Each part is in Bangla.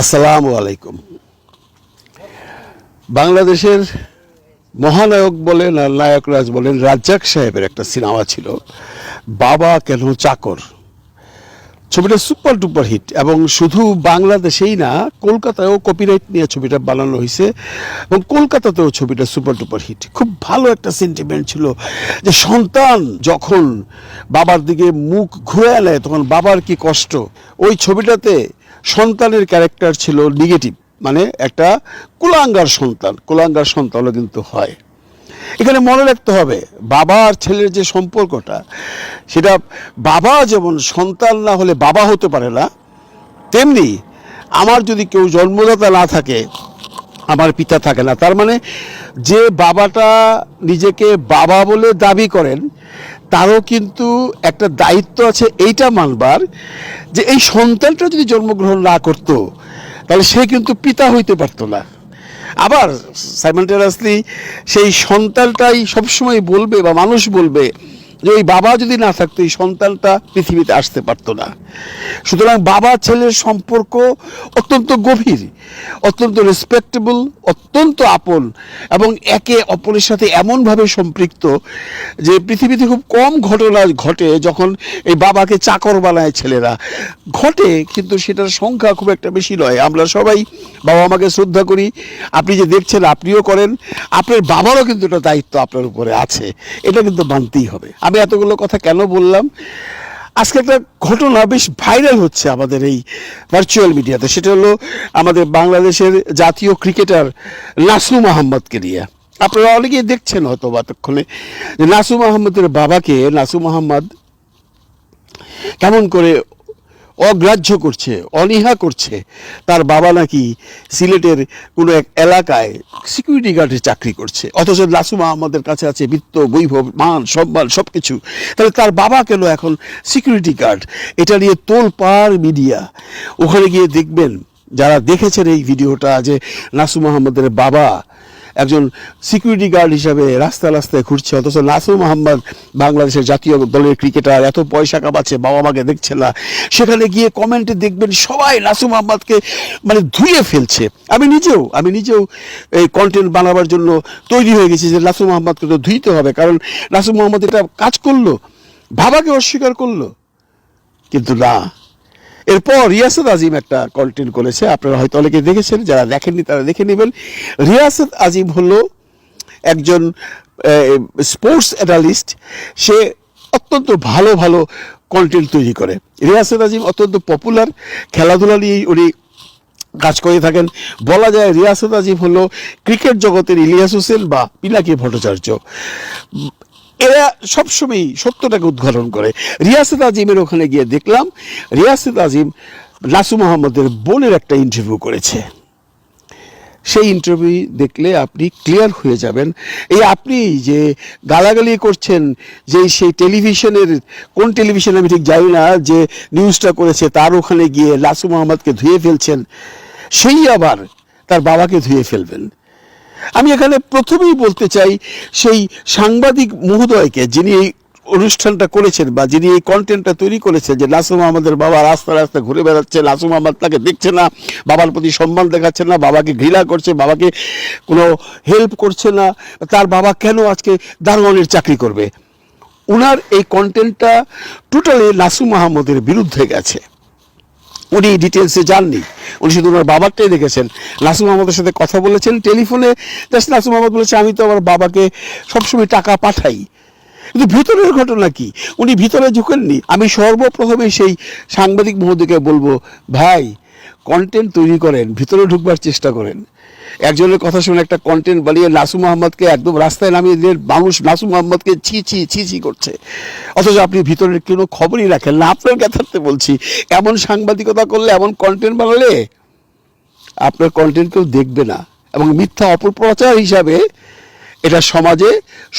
আসসালামু আলাইকুম। বাংলাদেশের মহানায়ক বলেন আর নায়করাজ বলেন রাজ্জাক সাহেবের একটা সিনেমা ছিল, বাবা কেন চাকর? ছবিটা সুপার ডুপার হিট এবং শুধু বাংলাদেশেই না, কলকাতায়ও কপিরাইট নিয়ে ছবিটা বানানো হয়েছে এবং কলকাতাতেও ছবিটা সুপার ডুপার হিট। খুব ভালো একটা সেন্টিমেন্ট ছিল যে সন্তান যখন বাবার দিকে মুখ ঘুরে নেয়, তখন বাবার কি কষ্ট? ওই ছবিটাতে সন্তানের ক্যারেক্টার ছিল নেগেটিভ মানে একটা কুলাঙ্গার সন্তান, কুলাঙ্গার সন্তানও কিন্তু হয়। এখানে মনে রাখতে হবে, বাবা আর ছেলের যে সম্পর্কটা, সেটা বাবা যেমন সন্তান না হলে বাবা হতে পারে না, তেমনি আমার যদি কেউ জন্মদাতা না থাকে, আমার পিতা থাকে না, তার মানে যে বাবাটা নিজেকে বাবা বলে দাবি করেন, তারও কিন্তু একটা দায়িত্ব আছে, এইটা মানবার যে এই সন্তানটা যদি জন্মগ্রহণ না করত, তাহলে সে কিন্তু পিতা হইতে পারত না। আবার সাইমালটেনাসলি সেই সন্তানটাই সবসময় বলবে বা মানুষ বলবে যে ওই বাবা যদি না থাকতো, এই সন্তানটা পৃথিবীতে আসতে পারতো না। সুতরাং বাবা ছেলের সম্পর্ক অত্যন্ত গভীর, অত্যন্ত রেসপেক্টেবল অত্যন্ত আপন এবং একে অপরের সাথে এমনভাবে সম্পৃক্ত যে পৃথিবীতে খুব কম ঘটনা ঘটে যখন এই বাবাকে চাকর বানায় ছেলেরা। ঘটে, কিন্তু সেটার সংখ্যা খুব একটা বেশি নয়। আমরা সবাই বাবা মাকে শ্রদ্ধা করি। আপনি যে দেখছেন, আপনিও করেন। আপনার বাবারও কিন্তু একটা দায়িত্ব আপনার উপরে আছে। এটা কিন্তু মানতেই হবে। আমি এতগুলো কথা কেন বললাম? আজকে একটা ঘটনা বেশ ভাইরাল হচ্ছে আমাদের এই ভার্চুয়াল মিডিয়াতে সেটা হলো আমাদের বাংলাদেশের জাতীয় ক্রিকেটার নাসু মাহমদকে নিয়ে। আপনারা অনেকেই দেখছেন হয়তো বা তক্ষণে যে নাসু মাহমদের বাবাকে নাসু মাহমদ কেমন করে অগ্রাহ্য করছে, অনীহা করছে। তার বাবা নাকি সিলেটের কোনো এক এলাকায় সিকিউরিটি গার্ডের চাকরি করছে। অথচ নাসুম আমাদের কাছে আছে বৃত্ত, বৈভব, মান, সম্মান সব কিছু তাহলে তার বাবা কেন এখন সিকিউরিটি গার্ড এটা নিয়ে তোল পার মিডিয়া ওখানে গিয়ে দেখবেন, যারা দেখেছেন এই ভিডিওটা যে নাসুম আহমদের বাবা একজন সিকিউরিটি গার্ড হিসাবে রাস্তা রাস্তায় ঘুরছে, অথচ নাসুম আহমদ বাংলাদেশের জাতীয় দলের ক্রিকেটার এত পয়সা কামাচ্ছে, বাবা মাকে দেখছে না। সেখানে গিয়ে কমেন্টে দেখবেন সবাই নাসুম আহমদকে মানে ধুয়ে ফেলছে। আমি নিজেও আমি নিজেও এই কন্টেন্ট বানাবার জন্য তৈরি হয়ে গেছি যে নাসুম আহমদকে তো ধুইতে হবে, কারণ নাসুম মোহাম্মদ এটা কাজ করল, বাবাকে অস্বীকার করল। কিন্তু না এরপর রিয়াসত আজিম একটা কন্টেন্ট করেছে। আপনারা হয়তো অনেকে দেখেছেন, যারা দেখেননি তারা দেখে নেবেন। রিয়াসত আজিম হলো একজন স্পোর্টস অ্যানালিস্ট সে অত্যন্ত ভালো ভালো কন্টেন্ট তৈরি করে। রিয়াসত আজিম অত্যন্ত পপুলার খেলাধুলা নিয়েই উনি কাজ করে থাকেন। বলা যায় রিয়াসত আজিম হলো ক্রিকেট জগতের ইলিয়াস হোসেন বা পিনাকি ভট্টাচার্য। এরা সবসময়ই সত্যটাকে উদ্ঘাটন করে। রিয়াসত আজিমের ওখানে গিয়ে দেখলাম, রিয়াসত আজিম নাসু মোহাম্মদের বোনের একটা ইন্টারভিউ করেছে। সেই ইন্টারভিউ দেখলে আপনি ক্লিয়ার হয়ে যাবেন। এই আপনি যে গালাগালি করছেন, যে সেই টেলিভিশনের কোন টেলিভিশন আমি ঠিক জানি না, যে নিউজটা করেছে, তার ওখানে গিয়ে লাসু মোহাম্মদকে ধুয়ে ফেলছেন, সেই আবার তার বাবাকে ধুয়ে ফেলবেন। আমি এখানে প্রথমেই বলতে চাই, সেই সাংবাদিক মহোদয়কে যিনি এই অনুষ্ঠানটা করেছেন বা যিনি এই কন্টেন্টটা তৈরি করেছেন, যে নাসুম আহমদের বাবা রাস্তা রাস্তা ঘুরে বেড়াচ্ছে লাসুম আহমদ তাকে দেখছে না, বাবার প্রতি সম্মান দেখাচ্ছে না, বাবাকে ঘৃণা করছে, বাবাকে কোনো হেল্প করছে না, তার বাবা কেন আজকে দারোয়ানের চাকরি করবে? উনার এই কন্টেন্টটা টোটালি নাসুম আহমদের বিরুদ্ধে গেছে। উনি ডিটেলসে যাননি। উনি শুধু ওনার বাবারটাই দেখেছেন। নাসিম আহমদের সাথে কথা বলেছেন, টেলিফোনে জাস্ট নাসিম আহমদ বলেছে, আমি তো আমার বাবাকে সবসময় টাকা পাঠাই। কিন্তু ভিতরের ঘটনা কি? উনি ভিতরে ঝুঁকেননি। আমি সর্বপ্রথমে সেই সাংবাদিক মহোদয়কে বলব, ভাই কন্টেন্ট তৈরি করেন, ভিতরে ঢুকবার চেষ্টা করেন। একজনের কথা শুনে একটা কন্টেন্ট বানিয়ে নাসুম আহমদকে একদম রাস্তায় নামিয়ে দিয়ে মানুষ নাসুম আহমদকে ছি ছি ছি ছি করছে। অথচ আপনি ভিতরের কোনো খবরই রাখেন না, আপনার কথাতে বলছি, এমন সাংবাদিকতা করলে, এমন কন্টেন্ট বানালে আপনার কন্টেন্ট কেউ দেখবে না। এবং মিথ্যা অপপ্রচার হিসাবে এটা সমাজে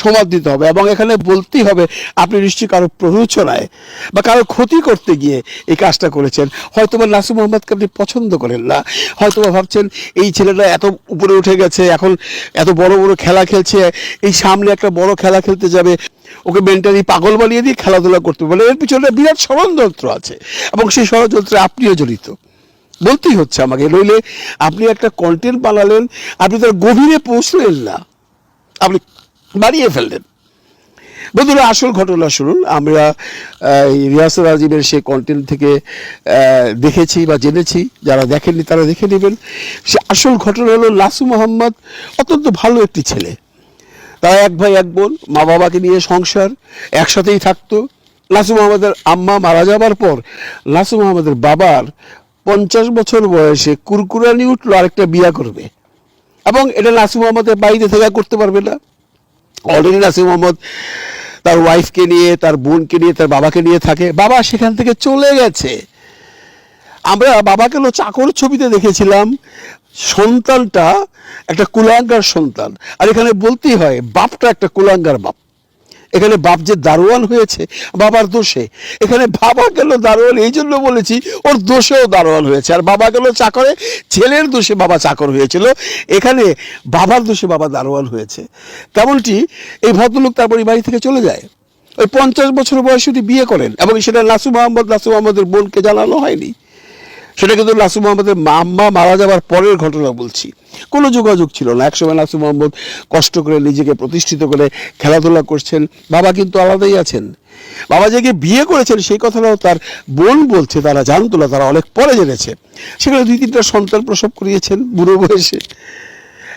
সমাজ দিতে হবে এবং এখানে বলতেই হবে, আপনি নিশ্চয়ই কারও প্ররোচনায় বা কারও ক্ষতি করতে গিয়ে এই কাজটা করেছেন। হয়তো বা নাসু মোহাম্মদকে আপনি পছন্দ করেন না। হয়তো বা ভাবছেন, এই ছেলেটা এত উপরে উঠে গেছে, এখন এত বড় বড় খেলা খেলছে, এই সামনে একটা বড় খেলা খেলতে যাবে, ওকে মেন্টালি পাগল বানিয়ে দিয়ে খেলাধুলা করতে বলে এর পিছনে বিরাট ষড়যন্ত্র আছে এবং সেই ষড়যন্ত্রে আপনিও জড়িত। বলতেই হচ্ছে আমাকে, নইলে আপনি একটা কন্টেন্ট বানালেন, আপনি তার গভীরে পৌঁছলেন না। আপনি বাড়িয়ে ফেললেন। বন্ধুরা, আসল ঘটনা শুনুন। আমরা রিয়াসত রাজীবের সেই কন্টেন্ট থেকে দেখেছি বা জেনেছি। যারা দেখেননি, তারা দেখে নেবেন। সে আসল ঘটনা হলো লাসু মোহাম্মদ অত্যন্ত ভালো একটি ছেলে। তারা এক ভাই, এক বোন, মা বাবাকে নিয়ে সংসার, একসাথেই থাকতো। লাসু মোহাম্মদের আম্মা মারা যাবার পর, লাসু মোহাম্মদের বাবার পঞ্চাশ বছর বয়সে কুরকুরানি উঠল আরেকটা বিয়া করবে। এবং এটা লাসু মোহাম্মদের বাড়িতে থেকে করতে পারবে না। অলরেডি নাসিম মোহাম্মদ তার ওয়াইফকে নিয়ে, তার বোনকে নিয়ে, তার বাবাকে নিয়ে থাকে। বাবা সেখান থেকে চলে গেছে। আমরা বাবাকে চাকর ছবিতে দেখেছিলাম। সন্তানটা একটা কুলাঙ্গার সন্তান। আর এখানে বলতেই হয়, বাপটা একটা কুলাঙ্গার বাপ। এখানে বাপ যে দারোয়ান হয়েছে, বাবার দোষে। এখানে বাবা গেল দারোয়ান, এই জন্য বলেছি ওর দোষেও দারোয়ান হয়েছে। আর বাবা গেল চাকরে, ছেলের দোষে বাবা চাকর হয়েছিল। এখানে বাবার দোষে বাবা দারোয়ান হয়েছে। তেমনটি এই ভদ্রলোক তারপর এই বাড়ি থেকে চলে যায়। ওই পঞ্চাশ বছর বয়সে উনি বিয়ে করেন এবং সেটা নাসু মোহাম্মদ নাসু মোহাম্মদের বোনকে জানানো হয়নি। সেটা কিন্তু নাসু মোহাম্মদের আম্মা মারা যাওয়ার পরের ঘটনা বলছি। কোনো যোগাযোগ ছিল না। একসময় নাসু মোহাম্মদ কষ্ট করে নিজেকে প্রতিষ্ঠিত করে খেলাধুলা করছেন। বাবা কিন্তু আলাদাই আছেন। বাবা যে গিয়ে বিয়ে করেছেন সেই কথাটাও তার বোন বলছে, তারা জানতো না, তারা অনেক পরে জেনেছে। সেখানে দুই তিনটা সন্তান প্রসব করিয়েছেন বুড়ো বয়সে।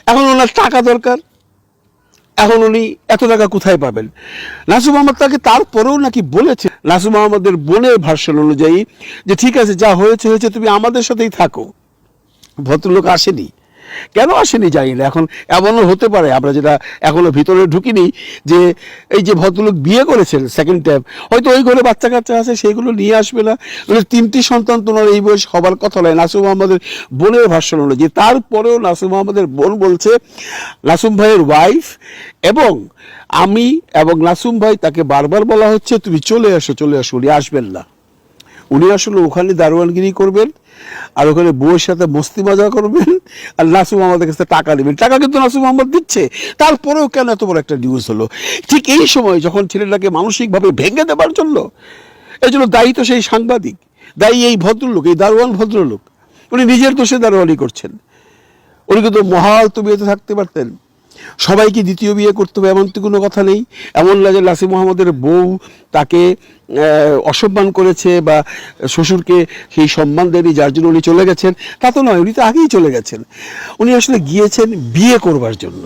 এখন ওনার টাকা দরকার। এখন উনি এত টাকা কোথায় পাবেন? নাসু মোহাম্মদ তাকে তারপরেও নাকি বলেছে। নাসু মোহাম্মদের বোনের ভার্সন অনুযায়ী যে, ঠিক আছে, যা হয়েছে হয়েছে, তুমি আমাদের সাথেই থাকো। ভদ্রলোক আসেনি। কেন আসেনি জানি না। এখন এমনও হতে পারে, আমরা যেটা এখনও ভিতরে ঢুকিনি যে এই যে ভদ্রলোক বিয়ে করেছেন সেকেন্ড টাইম হয়তো ওই ঘরে বাচ্চা কাচ্চা আছে সেইগুলো নিয়ে আসবে না। তিনটি সন্তান তোমার এই বয়স হবার কথা নয়। নাসুম মোহাম্মদের বোনের ভাষণ হলো যে, তারপরেও নাসুম মোহাম্মদের বোন বলছে, নাসুম ভাইয়ের ওয়াইফ এবং আমি এবং নাসুম ভাই তাকে বারবার বলা হচ্ছে, তুমি চলে আসো চলে আসো উনি আসবেন না। উনি আসলে ওখানে দারোয়ানগিরি করবেন আর ওখানে বউয়ের সাথে মস্তি মজা করবেন আর নাসুম আমাদের কাছে টাকা নেবেন। টাকা কিন্তু নাসুম মোহাম্মদ দিচ্ছে। তারপরেও কেন এত বড় একটা নিউজ হলো? ঠিক এই সময় যখন ছেলেটাকে মানসিকভাবে ভেঙে দেবার জন্য, এই জন্য দায়ী তো সেই সাংবাদিক, দায়ী এই ভদ্রলোক, এই দারোয়ান ভদ্রলোক। উনি নিজের দোষে দারোয়ানি করছেন। উনি কিন্তু মহাল তো বিয়েতে থাকতে পারতেন। সবাইকে দ্বিতীয় বিয়ে করতে হবে, এমন তো কোনো কথা নেই। এমন না যে নাসিম মোহাম্মদের বউ তাকে অসম্মান করেছে বা শ্বশুরকে সেই সম্মান দেয়নি যার জন্য উনি চলে গেছেন। তা তো নয়, উনি তো আগেই চলে গেছেন। উনি আসলে গিয়েছেন বিয়ে করবার জন্য।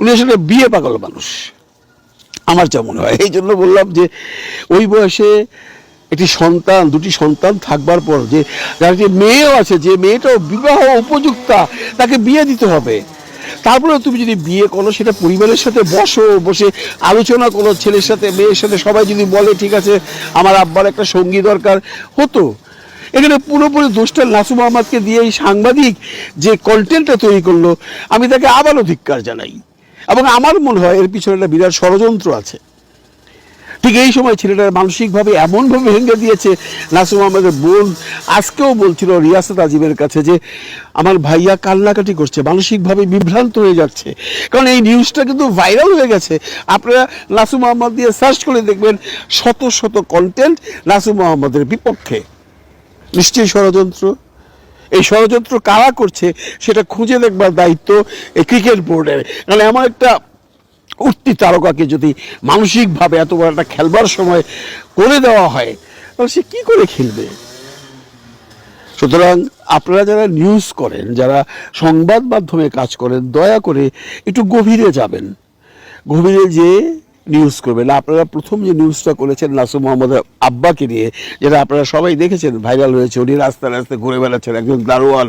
উনি আসলে বিয়ে পাগল মানুষ। আমার যা মনে হয়, এই জন্য বললাম যে ওই বয়সে একটি সন্তান, দুটি সন্তান থাকবার পর যে, যার যে মেয়েও আছে, যে মেয়েটাও বিবাহ উপযুক্তা, তাকে বিয়ে দিতে হবে। তারপরে তুমি যদি বিয়ে করো, সেটা পরিবারের সাথে বসো, বসে আলোচনা করো, ছেলের সাথে, মেয়ের সাথে, সবাই যদি বলে, ঠিক আছে, আমার আব্বার একটা সঙ্গী দরকার। হতো। এখানে পুরোপুরি দোষটা নাসু মোহাম্মদকে দিয়ে এই সাংবাদিক যে কন্টেন্টটা তৈরি করল, আমি তাকে আবারও ধিক্কার জানাই। এবং আমার মনে হয় এর পিছনে একটা বিরাট ষড়যন্ত্র আছে। ঠিক এই সময় ছেলেটার মানসিকভাবে এমনভাবে ভেঙে দিয়েছে নাসুম আহমেদের বোন আজকেও বলছিল রিয়াসত আজিবের কাছে যে, আমার ভাইয়া কান্নাকাটি করছে, মানসিকভাবে বিভ্রান্ত হয়ে যাচ্ছে। কারণ এই নিউজটা কিন্তু ভাইরাল হয়ে গেছে। আপনারা নাসুম আহমদ দিয়ে সার্চ করে দেখবেন শত শত কন্টেন্ট নাসুম মোহাম্মদের বিপক্ষে। নিশ্চয়ই ষড়যন্ত্র। এই ষড়যন্ত্র কারা করছে, সেটা খুঁজে দেখবার দায়িত্ব এই ক্রিকেট বোর্ডের কারণ এমন একটা উঠতি তারকাকে যদি মানসিকভাবে এত বড় একটা খেলবার সময় করে দেওয়া হয়, তাহলে সে কী করে খেলবে? সুতরাং আপনারা যারা নিউজ করেন, যারা সংবাদ মাধ্যমে কাজ করেন, দয়া করে একটু গভীরে যাবেন। গভীরে যে নিউজ করবেন। আপনারা প্রথম যে নিউজটা করেছেন নাসুম মোহাম্মদ আব্বাকে নিয়ে, যেটা আপনারা সবাই দেখেছেন ভাইরাল হয়েছে, উনি রাস্তায় রাস্তায় ঘুরে বেড়াচ্ছেন, একজন দারোয়ান,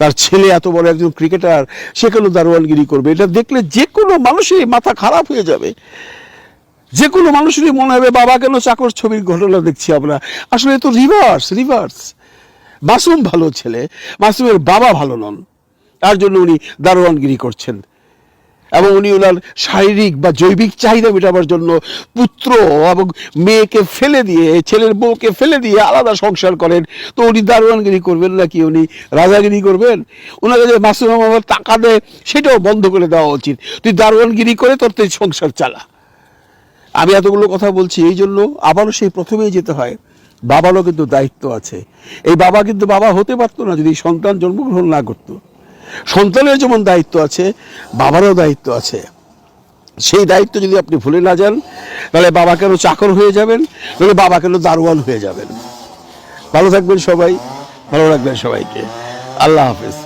তার ছেলে এত বড় একজন ক্রিকেটার সে কেন দারোয়ানগিরি করবে? এটা দেখলে যে কোনো মানুষেরই মাথা খারাপ হয়ে যাবে। যে কোনো মানুষেরই মনে হবে, বাবা, কেন চাকর ছবির ঘটনা দেখছি আমরা? আসলে তো রিভার্স রিভার্স মাসুম ভালো ছেলে, মাসুমের বাবা ভালো নন। তার জন্য উনি দারোয়ানগিরি করছেন। এবং উনি ওনার শারীরিক বা জৈবিক চাহিদা মেটাবার জন্য পুত্র এবং মেয়েকে ফেলে দিয়ে, ছেলের বউকে ফেলে দিয়ে আলাদা সংসার করেন। তো উনি দারোয়ানগিরি করবেন নাকি উনি রাজাগিরি করবেন? ওনাকে যে মাসুম আমার টাকা দেয়, সেটাও বন্ধ করে দেওয়া উচিত। তুই দারোয়ানগিরি করে তোর তুই সংসার চালা। আমি এতগুলো কথা বলছি, এই জন্য আবারও সেই প্রথমেই যেতে হয়, বাবারও কিন্তু দায়িত্ব আছে। এই বাবা কিন্তু বাবা হতে পারতো না যদি সন্তান জন্মগ্রহণ না করতো। সন্তানের যেমন দায়িত্ব আছে, বাবারও দায়িত্ব আছে। সেই দায়িত্ব যদি আপনি ভুলে না যান, তাহলে বাবা কেন চাকর হয়ে যাবেন? তাহলে বাবা কেন দারোয়ান হয়ে যাবেন? ভালো থাকবেন সবাই, ভালো রাখবেন সবাইকে। আল্লাহ হাফেজ।